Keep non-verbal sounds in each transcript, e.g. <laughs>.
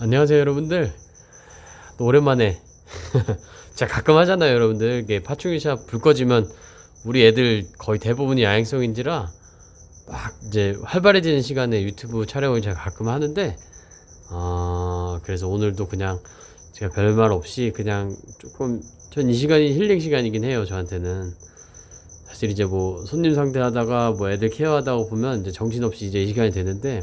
안녕하세요 여러분들. 또 오랜만에 <laughs> 제가 가끔 하잖아요 여러분들. 이게 파충류샵 불 꺼지면 우리 애들 거의 대부분이 야행성인지라 막 이제 활발해지는 시간에 유튜브 촬영을 제가 가끔 하는데 아 그래서 오늘도 그냥 제가 별말 없이 그냥 조금 전 이 시간이 힐링 시간이긴 해요 저한테는. 사실 이제 뭐 손님 상대하다가 뭐 애들 케어하다가 보면 이제 정신없이 이제 이 시간이 되는데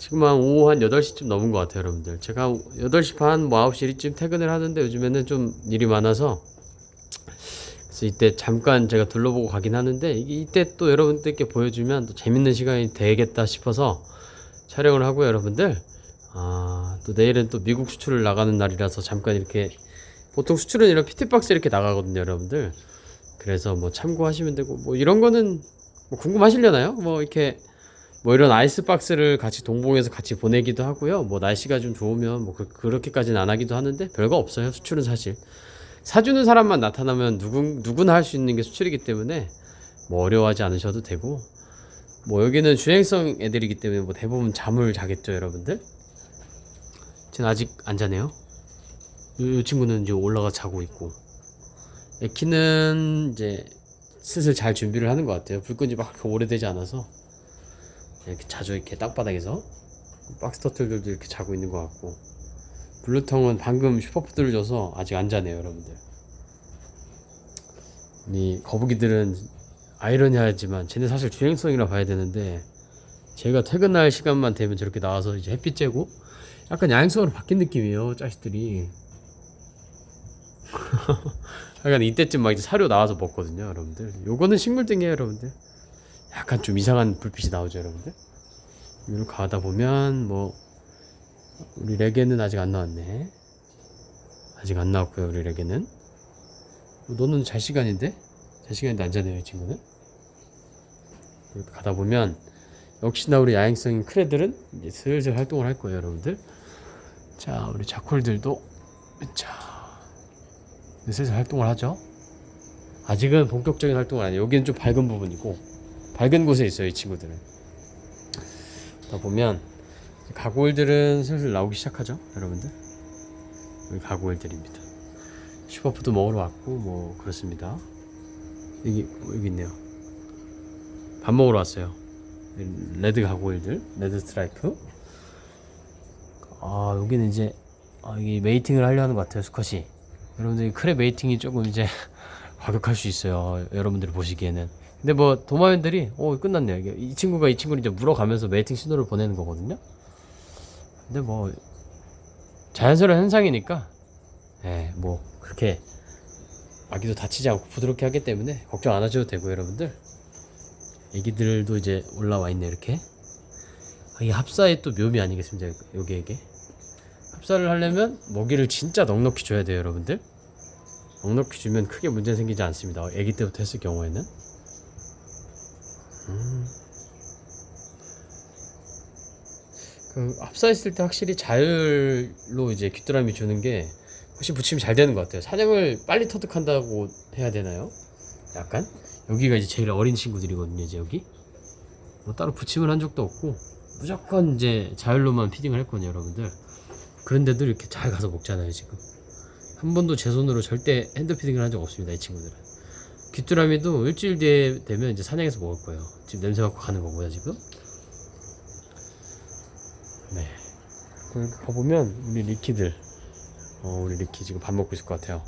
지금 한 오후 한 8시쯤 넘은 것 같아요, 여러분들. 제가 8시 반, 뭐 9시 1쯤 퇴근을 하는데 요즘에는 좀 일이 많아서 그래서 이때 잠깐 제가 둘러보고 가긴 하는데 이때 또 여러분들께 보여주면 또 재밌는 시간이 되겠다 싶어서 촬영을 하고요, 여러분들. 아, 또 내일은 또 미국 수출을 나가는 날이라서 잠깐 이렇게 보통 수출은 이런 피트박스 이렇게 나가거든요, 여러분들. 그래서 뭐 참고하시면 되고 뭐 이런 거는 뭐 궁금하시려나요? 뭐 이렇게 뭐 이런 아이스박스를 같이 동봉해서 같이 보내기도 하고요. 뭐 날씨가 좀 좋으면 뭐 그, 그렇게까지는 안 하기도 하는데 별거 없어요. 수출은 사실 사주는 사람만 나타나면 누구 누구나 할 수 있는 게 수출이기 때문에 뭐 어려워하지 않으셔도 되고 뭐 여기는 주행성 애들이기 때문에 뭐 대부분 잠을 자겠죠, 여러분들. 쟤는 아직 안 자네요. 이, 이 친구는 이제 올라가 자고 있고 에키는 이제 슬슬 잘 준비를 하는 것 같아요. 불 끈지 막 오래되지 않아서. 이렇게 자주 이렇게 땅바닥에서 박스 터틀들도 이렇게 자고 있는 것 같고. 블루텅은 방금 슈퍼푸드를 줘서 아직 안 자네요 여러분들. 이 거북이들은 아이러니하지만 쟤네 사실 주행성이라 봐야 되는데 제가 퇴근할 시간만 되면 저렇게 나와서 이제 햇빛 쬐고 약간 야행성으로 바뀐 느낌이에요 자식들이. <laughs> 약간 이때쯤 막 이제 사료 나와서 먹거든요 여러분들. 요거는 식물등이에요 여러분들 약간 좀 이상한 불빛이 나오죠 여러분들? 이리로 가다 보면 뭐 우리 레게는 아직 안 나왔네. 아직 안 나왔고요 우리 레게는. 어, 너는 잘 시간인데? 잘 시간인데 안 자네요 이 친구는? 이렇게 가다 보면 역시나 우리 야행성인 크레들은 이제 슬슬 활동을 할 거예요 여러분들. 자 우리 자콜들도 자 슬슬 활동을 하죠. 아직은 본격적인 활동은 아니에요. 여기는 좀 밝은 부분이고 밝은 곳에 있어요 이 친구들은. 다 보면 가골들은 슬슬 나오기 시작하죠 여러분들. 여기 가골들입니다. 슈퍼푸드 먹으러 왔고 뭐 그렇습니다. 여기 여기 있네요. 밥 먹으러 왔어요. 레드 가골들 레드 스트라이프. 아 여기는 이제 아, 여기 메이팅을 하려 하는 것 같아요 수컷이. 여러분들 이 크랩 메이팅이 조금 이제 <laughs> 과격할 수 있어요 여러분들이 보시기에는 근데 뭐 도마뱀들이 오 끝났네요 이게 이 친구가 이 친구를 이제 물어가면서 메이팅 신호를 보내는 거거든요. 근데 뭐 자연스러운 현상이니까 예 뭐 그렇게 아기도 다치지 않고 부드럽게 하기 때문에 걱정 안 하셔도 되고 여러분들. 애기들도 이제 올라와 있네 이렇게. 아, 이 합사의 또 묘미 아니겠습니까? 여기 에게. 합사를 하려면 먹이를 진짜 넉넉히 줘야 돼요 여러분들. 넉넉히 주면 크게 문제 생기지 않습니다. 애기 때부터 했을 경우에는 그 합사했을 때 확실히 자율로 이제 귀뚜라미 주는 게 훨씬 부침이 잘 되는 것 같아요. 사냥을 빨리 터득한다고 해야 되나요? 약간 여기가 이제 제일 어린 친구들이거든요. 이제 여기 뭐 따로 부침을 한 적도 없고 무조건 이제 자율로만 피딩을 했거든요, 여러분들. 그런데도 이렇게 잘 가서 먹잖아요, 지금. 한 번도 제 손으로 절대 핸드 피딩을 한 적 없습니다, 이 친구들은. 귀뚜라미도 일주일 뒤에 되면 이제 사냥해서 먹을 거예요. 지금 냄새 맡고 가는 거고요, 지금. 네. 그 가보면 우리 리키들, 어, 우리 리키 지금 밥 먹고 있을 것 같아요.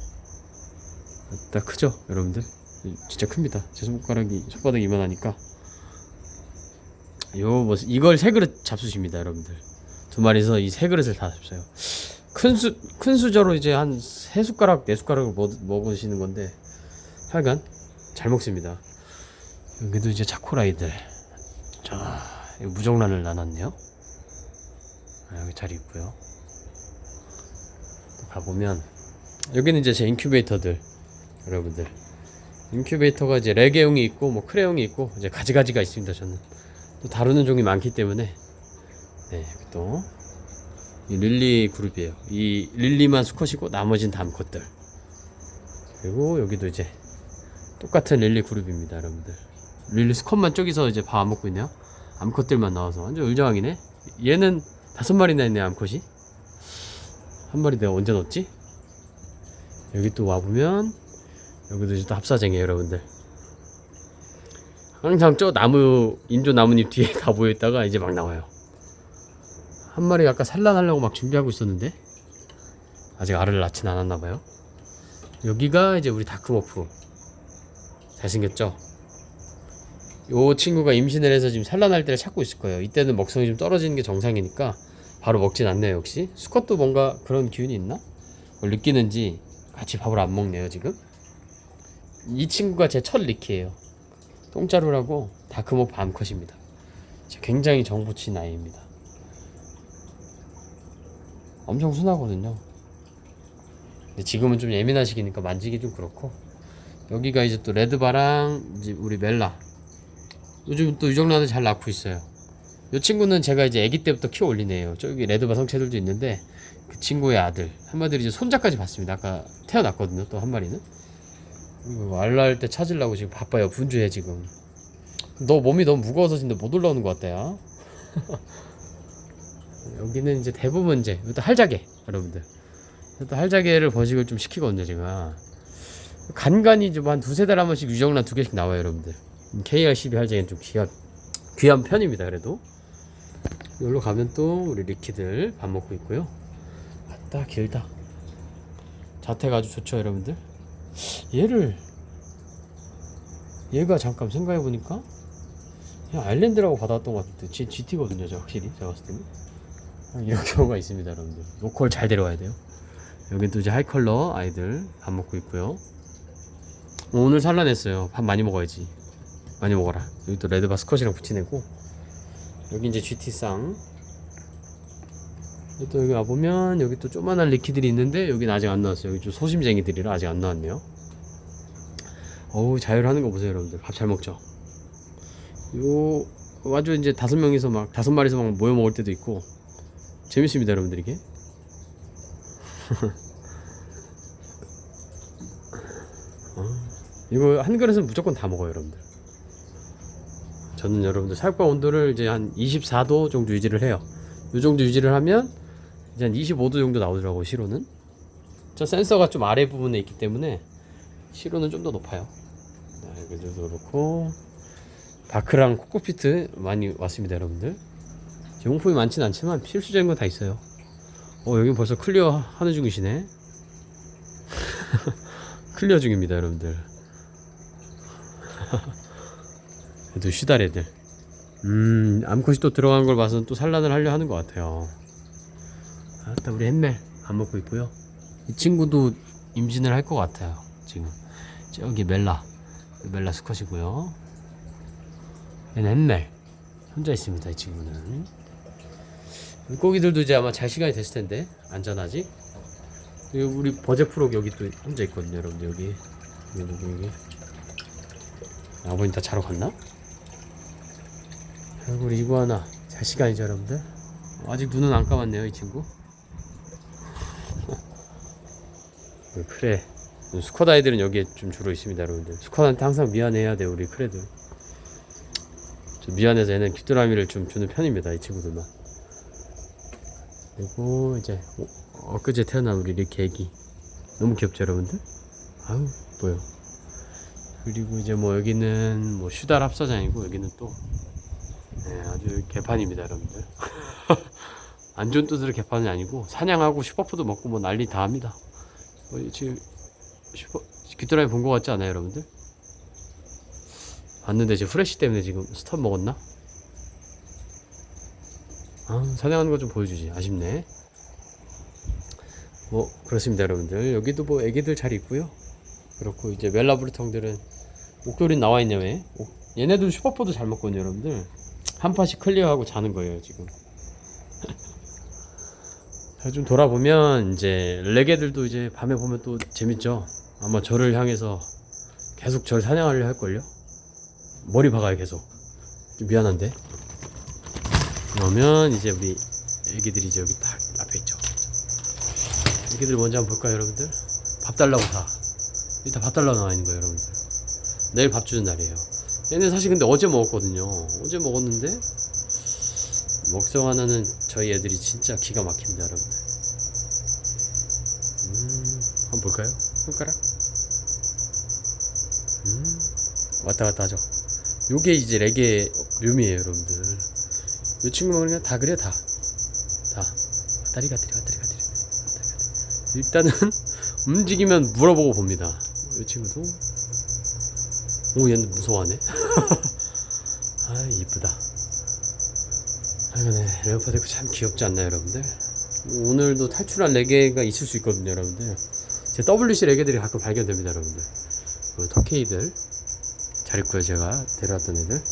딱 크죠, 여러분들? 진짜 큽니다. 제 손가락이 손바닥 이만하니까. 요 뭐 이걸 세 그릇 잡수십니다, 여러분들. 두 마리에서 이 세 그릇을 다 잡숴요. 큰 수 큰 수저로 이제 한 세 숟가락 네 숟가락을 먹, 먹으시는 건데 하여간 잘 먹습니다. 여기도 이제 차코라이들. 자, 무정란을 나눴네요. 아, 여기 자리 있고요. 또 가보면 여기는 이제 제 인큐베이터들 여러분들 인큐베이터가 이제 레게용이 있고 뭐 크레용이 있고 이제 가지가지가 있습니다. 저는 또 다루는 종이 많기 때문에 네또이 릴리 그룹이에요. 이 릴리만 수컷이고 나머지는 다 암컷들. 그리고 여기도 이제 똑같은 릴리 그룹입니다, 여러분들. 릴리 스컷만 저기서 이제 밥 안 먹고 있네요. 암컷들만 나와서 완전 울정왕이네. 얘는 다섯 마리나 있네, 암컷이. 한 마리 내가 언제 넣었지? 여기 또 와보면 여기도 이제 또 합사쟁이에요 여러분들 항상 저 나무 인조 나뭇잎 뒤에 가 보여 있다가 이제 막 나와요 한 마리 아까 산란하려고 막 준비하고 있었는데 아직 알을 낳진 않았나 봐요 여기가 이제 우리 다크머프 잘생겼죠? 요 친구가 임신을 해서 지금 산란할 때를 찾고 있을 거예요. 이때는 먹성이 좀 떨어지는 게 정상이니까 바로 먹진 않네요 역시. 수컷도 뭔가 그런 기운이 있나? 그걸 느끼는지 같이 밥을 안 먹네요 지금. 이 친구가 제 첫 리키예요. 똥자루라고 다크모프 암컷입니다. 굉장히 정붙인 아이입니다. 엄청 순하거든요. 근데 지금은 좀 예민한 시기니까 만지기 좀 그렇고 여기가 이제 또 레드바랑 이제 우리 멜라. 요즘 또 유정란을 잘 낳고 있어요. 이 친구는 제가 이제 아기 때부터 키워 올리네요. 저기 레드바 성체들도 있는데 그 친구의 아들. 한 마디로 이제 손자까지 봤습니다. 아까 태어났거든요 또 한 마리는. 알라할 때 찾으려고 지금 바빠요 분주해 지금. 너 몸이 너무 무거워서 진짜 못 올라오는 것 같아요. <laughs> 여기는 이제 대부분 이제 이것도 할자개 여러분들. 이것도 할자개를 번식을 좀 시키거든요 제가 간간히 좀한 두세 달한 번씩 유정란 두 개씩 나와요 여러분들. KR12 할자개는 좀 귀한 귀한 편입니다 그래도. 여기로 가면 또 우리 리키들 밥 먹고 있고요. 맞다 길다. 자태가 아주 좋죠 여러분들. 얘를 얘가 잠깐 생각해 보니까 그냥 아일랜드라고 받아왔던 것 같은데. G, GT거든요 저 확실히. 제가 봤을 때는. 아, 이런 <laughs> 경우가 있습니다 여러분들. 로컬 잘 데려와야 돼요. 여긴 또 이제 하이컬러 아이들 밥 먹고 있고요. 어, 오늘 산란했어요. 밥 많이 먹어야지. 많이 먹어라. 여기 또 레드바 스컷이랑 붙이내고. 여기 이제 GT쌍 또 여기 와보면 여기 또 조만한 리키들이 있는데 여기는 아직 안 나왔어요. 여기 좀 소심쟁이들이라 아직 안 나왔네요. 어우 자율하는 거 보세요 여러분들. 밥 잘 먹죠? 요 아주 이제 다섯 명이서 막 다섯 마리서 막 모여 먹을 때도 있고. 재밌습니다 여러분들 이게 <laughs> 이거 한 그릇은 무조건 다 먹어요 여러분들. 저는 여러분들 사육방 온도를 이제 한 24도 정도 유지를 해요. 이 정도 유지를 하면 이제 한 25도 정도 나오더라고요 시로는. 저 센서가 좀 아래 부분에 있기 때문에 시로는 좀 더 높아요. 네, 그래도 그렇고 바크랑 코코피트 많이 왔습니다 여러분들. 용품이 많진 않지만 필수적인 건 다 있어요. 어 여기 벌써 클리어 하는 중이시네. <laughs> 클리어 중입니다 여러분들 <laughs> 그래도 쉬달 애들. 음 암컷이 또 들어간 걸 봐서는 또 산란을 하려 하는 것 같아요. 아따 우리 햇멜 안 먹고 있고요. 이 친구도 임신을 할 것 같아요 지금. 저기 멜라 멜라 수컷이고요. 얘는 햇멜 혼자 있습니다 이 친구는. 물고기들도 이제 아마 잘 시간이 됐을 텐데 안전하지? 여기 우리 버제 프로 여기 또 혼자 있거든요 여러분들 여기. 여기 여기 아버님 다 자러 갔나? 아이고 우리 이구아나. 잘 시간이죠 여러분들? 아직 눈은 안 감았네요 이 친구. 우리 크레 수컷 아이들은 여기에 좀 주로 있습니다 여러분들. 수컷한테 항상 미안해야 돼요 우리 크레들. 좀 미안해서 얘는 귀뚜라미를 좀 주는 편입니다 이 친구들만. 그리고 이제 어, 엊그제 태어난 우리 리키 애기. 너무 귀엽죠 여러분들? 아우 뭐요 그리고 이제 뭐 여기는 뭐 슈달 합사장이고 여기는 또 네, 아주 개판입니다 여러분들. <laughs> 안 좋은 뜻으로 개판이 아니고 사냥하고 슈퍼푸드 먹고 뭐 난리 다 합니다. 어, 지금 슈퍼 귀뚜라미 본 것 같지 않아요 여러분들? 봤는데 지금 후레쉬 때문에 지금 스턴 먹었나? 아 사냥하는 거 좀 보여주지. 아쉽네. 뭐 그렇습니다 여러분들. 여기도 뭐 애기들 잘 있고요. 그렇고 이제 멜라브르텅들은 목도리 나와 있네 왜? 오, 얘네도 슈퍼포드 잘 먹거든요 여러분들. 한 판씩 클리어하고 자는 거예요 지금. <laughs> 자, 좀 돌아보면 이제 레게들도 이제 밤에 보면 또 재밌죠? 아마 저를 향해서 계속 저를 사냥하려 할걸요? 머리 박아요 계속. 좀 미안한데. 그러면 이제 우리 애기들이 이제 여기 딱 앞에 있죠. 애기들 먼저 한번 볼까요 여러분들? 밥 달라고 다. 여기 다밥 달라고 나와 있는 거예요 여러분들 내일 밥 주는 날이에요 얘네 사실 근데 어제 먹었거든요 어제 먹었는데 먹성 하나는 저희 애들이 진짜 기가 막힙니다 여러분들 한번 볼까요? 손가락. 음, 왔다 갔다 하죠. 요게 이제 레게 묘미예요, 여러분들. 이 친구는 그냥 다 그래 다. 다. 왔다리 갔다리 왔다리 갔다리. 일단은 <laughs> 움직이면 물어보고 봅니다. 이 친구도 오 얘는 무서워하네. <laughs> 아 이쁘다. 아이고네 레오파드가 참 귀엽지 않나요, 여러분들? 오늘도 탈출한 레게가 있을 수 있거든요, 여러분들. 제 WC 레게들이 가끔 발견됩니다, 여러분들. 그 터케이들 잘 있고요, 제가 데려왔던 애들.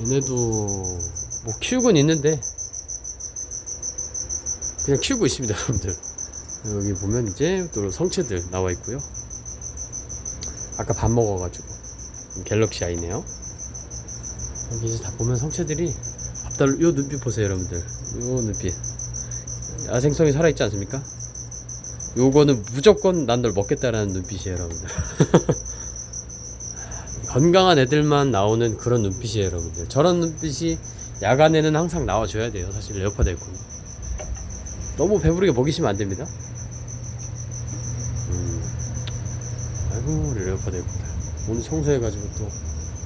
얘네도 뭐 키우곤 있는데 그냥 키우고 있습니다, <laughs> 여러분들. 여기 보면 이제 또 성체들 나와 있고요. 아까 밥 먹어가지고 갤럭시 아이네요. 여기 이제 다 보면 성체들이 앞달 요 눈빛 보세요, 여러분들. 요 눈빛. 야생성이 살아있지 않습니까? 요거는 무조건 난 널 먹겠다라는 눈빛이에요, 여러분들. <laughs> 건강한 애들만 나오는 그런 눈빛이에요, 여러분들. 저런 눈빛이 야간에는 항상 나와줘야 돼요, 사실 레오파드 에코는. 너무 배부르게 먹이시면 안 됩니다. 레오파드 에코들. 오늘 청소해가지고 또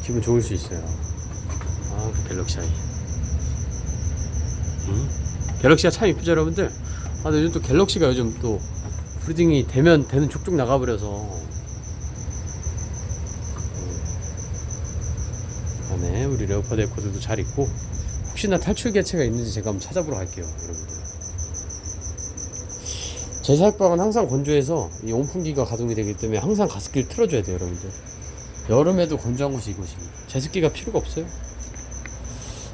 기분 좋을 수 있어요. 아, 그 갤럭시 아이. 음? 갤럭시가 참 이쁘죠, 여러분들? 아, 요즘 또 갤럭시가 요즘 또 브리딩이 되면 되는 족족 나가버려서. 음. 안에 우리 레오파드 에코들도 잘 있고, 혹시나 탈출 개체가 있는지 제가 한번 찾아보러 갈게요, 여러분들. 제 사육방은 항상 건조해서 이 온풍기가 가동이 되기 때문에 항상 가습기를 틀어줘야 돼요, 여러분들. 여름에도 건조한 곳이 이곳입니다. 제습기가 필요가 없어요.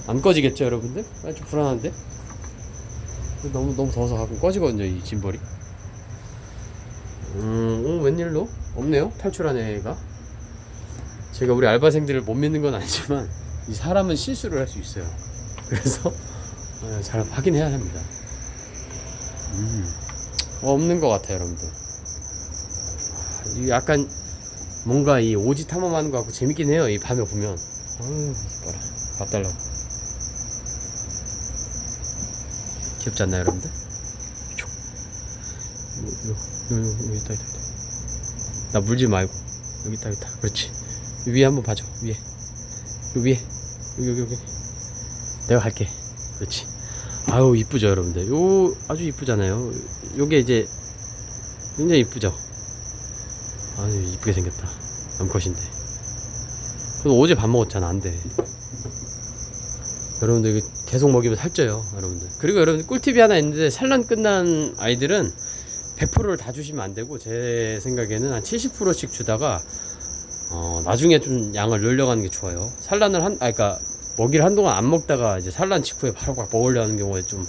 안 꺼지겠죠, 여러분들? 아, 좀 불안한데? 너무 너무 더워서 가끔 꺼지거든요, 이 짐벌이. 음, 어, 웬일로? 없네요, 탈출한 애가. 제가 우리 알바생들을 못 믿는 건 아니지만 이 사람은 실수를 할 수 있어요. 그래서 어, 잘 확인해야 합니다. 음, 어, 없는 것 같아요, 여러분들. 약간 뭔가 이 오지 탐험하는 거 같고 재밌긴 해요. 이 밤에 보면. 어휴, 이뻐라. 밥 달라고. 귀엽지 않나요, 여러분들? 촉. 요, 요, 요, 요, 있다, 있다, 있다. 나 물지 말고. 여기 있다, 여기 있다. 그렇지. 요 위에 한번 봐줘, 위에. 요 위에. 여기, 여기, 여기. 내가 갈게. 그렇지. 아유, 이쁘죠, 여러분들. 요, 아주 이쁘잖아요. 요게 이제, 굉장히 이쁘죠? 아유, 이쁘게 생겼다. 암컷인데. 그럼 어제 밥 먹었잖아, 안 돼. 여러분들 계속 먹이면 살쪄요 여러분들 그리고 여러분들 꿀팁이 하나 있는데 산란 끝난 아이들은 100%를 다 주시면 안 되고 제 생각에는 한 70%씩 주다가 어, 나중에 좀 양을 늘려가는 게 좋아요 산란을 한, 아, 그니까 먹이를 한동안 안 먹다가 이제 산란 직후에 바로 막 먹으려 하는 경우에 좀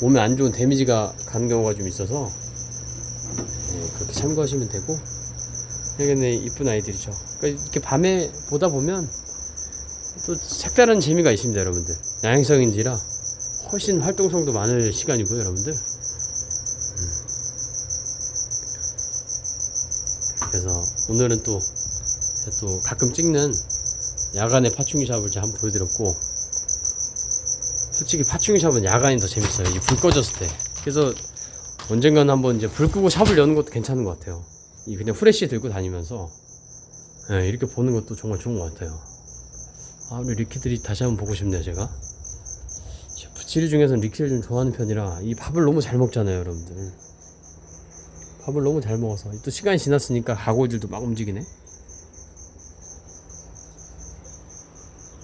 몸에 안 좋은 데미지가 가는 경우가 좀 있어서 네, 그렇게 참고하시면 되고 되게 이쁜 아이들이죠 그러니까 이렇게 밤에 보다 보면 또 색다른 재미가 있습니다, 여러분들. 야행성인지라 훨씬 활동성도 많을 시간이고요, 여러분들. 음. 그래서 오늘은 또, 또 가끔 찍는 야간의 파충류 제가 한번 보여드렸고, 솔직히 파충류 샵은 야간이 더 재밌어요. 이 불 꺼졌을 때. 그래서 언젠가는 한번 이제 불 끄고 샵을 여는 것도 괜찮은 것 같아요. 이 그냥 후레쉬 들고 다니면서 예, 이렇게 보는 것도 정말 좋은 것 같아요. 아, 우리 리키들이 다시 한번 보고 싶네요, 제가. 부치리 중에서는 리키를 좀 좋아하는 편이라 이 밥을 너무 잘 먹잖아요, 여러분들. 밥을 너무 잘 먹어서 또 시간이 지났으니까 가골들도 막 움직이네.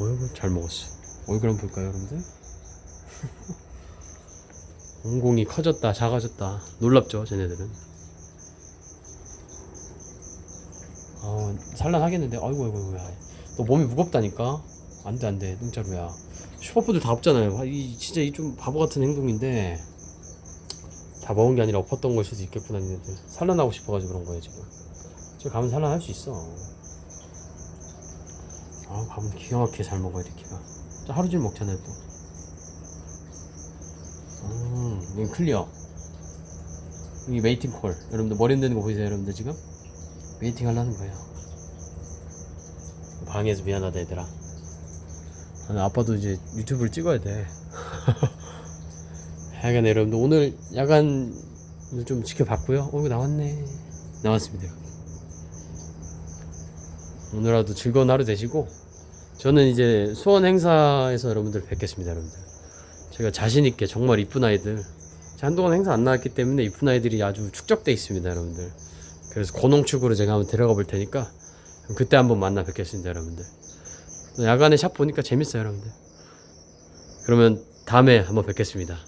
어이구, 잘 먹었어. 얼굴 한번 볼까요, 여러분들? <laughs> 엉공이 커졌다, 작아졌다. 놀랍죠, 쟤네들은. 어, 산란하겠는데, 아이고, 아이고, 아이고, 야. 너 몸이 무겁다니까? 안 돼, 안 돼, 뚱짜루야. 슈퍼푸드 다 없잖아요. 아, 이, 진짜 이 좀 바보 같은 행동인데. 다 먹은 게 아니라 엎었던 걸 수도 있겠구나, 니네들. 산란하고 싶어가지고 그런 거예요, 지금. 저 가면 산란할 수 있어. 아, 밥은 기가 막히게 잘 먹어야 돼. 저 하루 종일 먹잖아요, 또. 음, 여기 클리어. 여기 메이팅 콜. 여러분들 머리 흔드는 거 보이세요, 여러분들 지금? 메이팅 하려는 거예요. 방해해서 미안하다, 얘들아. 아니, 아빠도 이제 유튜브를 찍어야 돼. <laughs> 하여간 여러분들 오늘 야간 좀 지켜봤고요. 어, 이거 나왔네. 나왔습니다. 오늘 하루도 즐거운 하루 되시고 저는 이제 수원 행사에서 여러분들 뵙겠습니다, 여러분들. 제가 자신 있게 정말 이쁜 아이들 한동안 행사 안 나왔기 때문에 이쁜 아이들이 아주 축적돼 있습니다, 여러분들. 그래서 고농축으로 제가 한번 데려가 볼 테니까 그때 한번 만나 뵙겠습니다, 여러분들. 야간에 샵 보니까 재밌어요, 여러분들. 그러면 다음에 한번 뵙겠습니다.